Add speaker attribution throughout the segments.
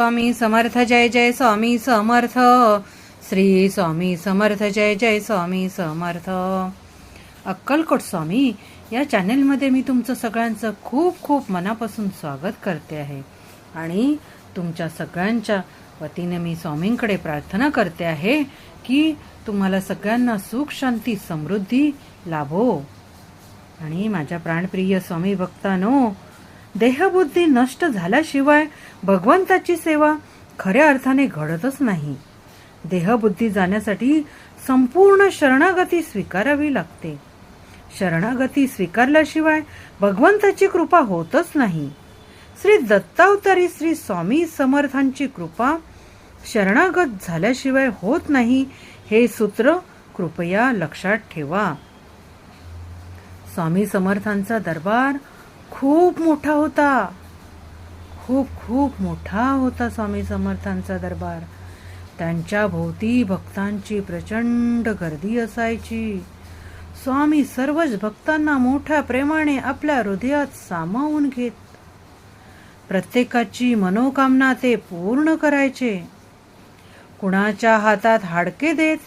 Speaker 1: स्वामी समर्थ जय जय स्वामी समर्थ. श्री स्वामी समर्थ जय जय स्वामी समर्थ. अक्कलकोट स्वामी या चॅनेलमध्ये मी तुमचं सगळ्यांचं खूप खूप मनापासून स्वागत करते आहे. आणि तुमच्या सगळ्यांच्या वतीने मी स्वामींकडे प्रार्थना करते आहे की तुम्हाला सगळ्यांना सुख शांती समृद्धी लाभो. आणि माझ्या प्राणप्रिय स्वामी भक्तानो देहबुद्धी नष्ट झाल्याशिवाय भगवंताची सेवा खऱ्या अर्थाने घडतच नाही. देहबुद्धी जाण्यासाठी संपूर्ण शरणागती स्वीकारावी लागते. शरणागती स्वीकारल्याशिवाय भगवंताची कृपा होतच नाही. श्री दत्तावतारी श्री स्वामी समर्थांची कृपा शरणागत झाल्याशिवाय होत नाही हे सूत्र कृपया लक्षात ठेवा. स्वामी समर्थांचा दरबार खूप मोठा होता. खूप खूप मोठा होता स्वामी समर्थांचा दरबार. त्यांच्या भोवती भक्तांची प्रचंड गर्दी असायची. स्वामी सर्वच भक्तांना मोठ्या प्रेमाने आपल्या हृदयात सामावून घेत. प्रत्येकाची मनोकामना ते पूर्ण करायचे. कुणाच्या हातात हाडके देत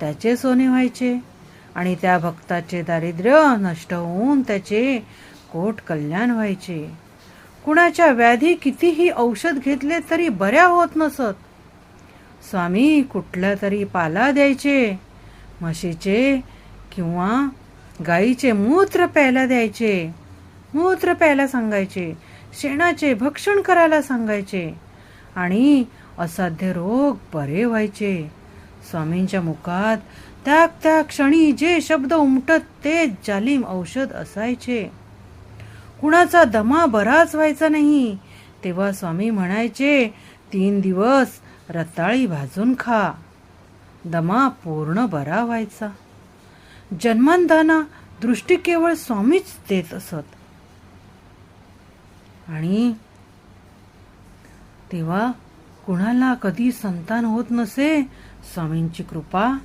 Speaker 1: त्याचे सोने व्हायचे आणि त्या भक्ताचे दारिद्र्य नष्ट होऊन त्याचे कोट कल्याण व्हायचे. कुणाच्या व्याधी कितीही औषध घेतले तरी बऱ्या होत नसत. स्वामी कुठला तरी पाला द्यायचे म्हशीचे किंवा गाईचे मूत्र प्यायला द्यायचे मूत्र प्यायला सांगायचे शेणाचे भक्षण करायला सांगायचे आणि असाध्य रोग बरे व्हायचे. स्वामींच्या मुखात त्या त्या क्षणी जे शब्द उमटत ते जालिम औषध असायचे. कुणाचा दमा बराच व्हायचा नाही. तेव्हा स्वामी म्हणायचे तीन दिवस रताळी भाजून खा. दमा पूर्ण बरा व्हायचा. जन्मांधाना दृष्टी केवळ स्वामीच देत असत. आणि तेव्हा कुणाला कधी संतान होत नसे स्वामींची कृपा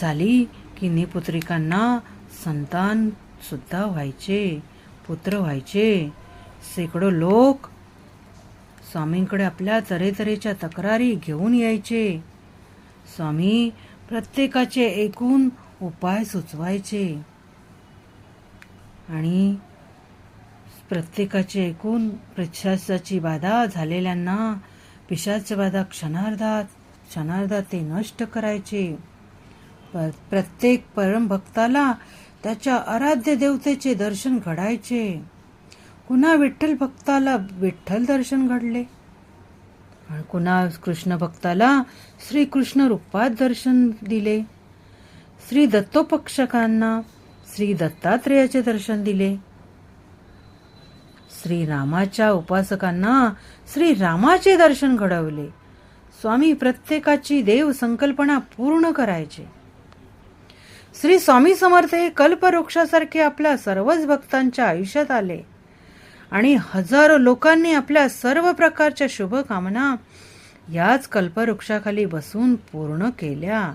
Speaker 1: झाली की निपुत्रिकांना संतान सुद्धा व्हायचे. पुत्र व्हायचे. शेकडो लोक स्वामींकडे आपल्या तऱ्हेतऱ्हेच्या तक्रारी घेऊन यायचे. स्वामी प्रत्येकाचे एकूण उपाय सुचवायचे. आणि प्रत्येकाचे एकूण प्रशासाची बाधा झालेल्यांना पिशाची बाधा क्षणार्धात क्षणार्धात ते नष्ट करायचे. प्रत्येक परमभक्ताला त्याच्या आराध्य देवतेचे दर्शन घडायचे. कुणा विठ्ठल भक्ताला विठ्ठल दर्शन घडले? आणि कुणा कृष्ण भक्ताला श्रीकृष्ण रूपात दर्शन दिले? श्री दत्तोपक्षकांना श्री दत्तात्रेयाचे दर्शन दिले? श्री रामाच्या उपासकांना श्री रामाचे दर्शन घडवले? स्वामी प्रत्येकाची देव संकल्पना पूर्ण करायचे. श्री स्वामी समर्थ हे कल्पवृक्षासारखे आपल्या सर्वच भक्तांच्या आयुष्यात आले. आणि हजारो लोकांनी आपल्या सर्व प्रकारच्या शुभकामना याच कल्पवृक्षाखाली बसून पूर्ण केल्या.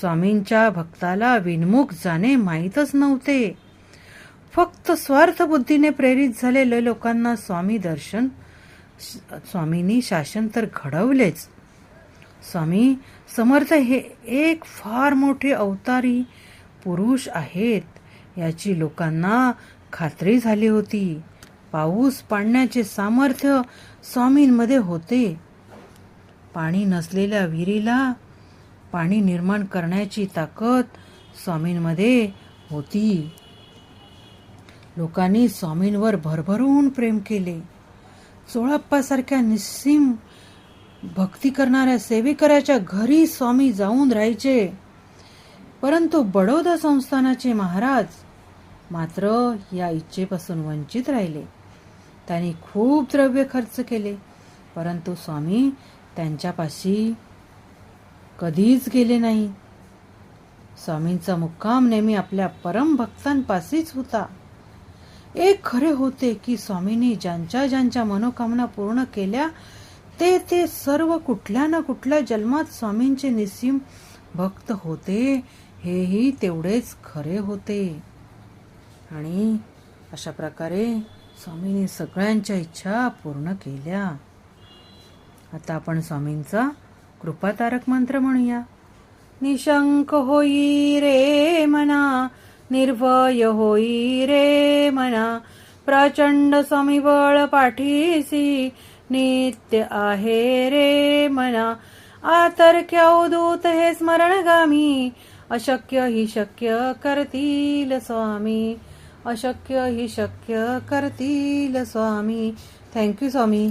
Speaker 1: स्वामींच्या भक्ताला विनमुख जाणे माहीतच नव्हते. फक्त स्वार्थ बुद्धीने प्रेरित झालेले लोकांना स्वामी दर्शन स्वामींनी शासन तर घडवलेच. स्वामी समर्थ हे एक फार मोठे अवतारी पुरुष आहेत. याची लोकांना खात्री झाली होती. पाऊस पाडण्याचे सामर्थ्य स्वामींमध्ये होते. पाणी नसलेल्या विहिरीला पाणी निर्माण करण्याची ताकद स्वामींमध्ये होती. लोकांनी स्वामींवर भरभरून प्रेम केले. चोळाप्पासारख्या निस्सीम भक्ती करणाऱ्या सेविकऱ्याच्या घरी स्वामी जाऊन राहायचे. परंतु बडोदा संस्थानाचे महाराज मात्र या इच्छेपासून वंचित राहिले. त्यांनी खूप द्रव्य खर्च केले. परंतु स्वामी त्यांच्यापाशी कधीच गेले नाही. स्वामींचा मुक्काम नेहमी आपल्या परम भक्तांपाशीच होता. एक खरे होते की स्वामींनी ज्यांच्या ज्यांच्या मनोकामना पूर्ण केल्या ते ते सर्व कुठल्या ना कुठल्या जन्मात स्वामींचे निसीम भक्त होते. हेही तेवढेच खरे होते. आणि अशा प्रकारे स्वामींनी सगळ्यांच्या इच्छा पूर्ण केल्या. आता आपण स्वामींचा कृपातारक मंत्र म्हणूया. निशंक होई रे मना निर्भय होई रे मना प्रचंड समिबळ पाठीसी नित्य आहे रे मना. आतर्क्य अवधूत हे स्मरणगामी. अशक्य ही शक्य करतील स्वामी. अशक्य ही शक्य करतील स्वामी. थँक्यू स्वामी.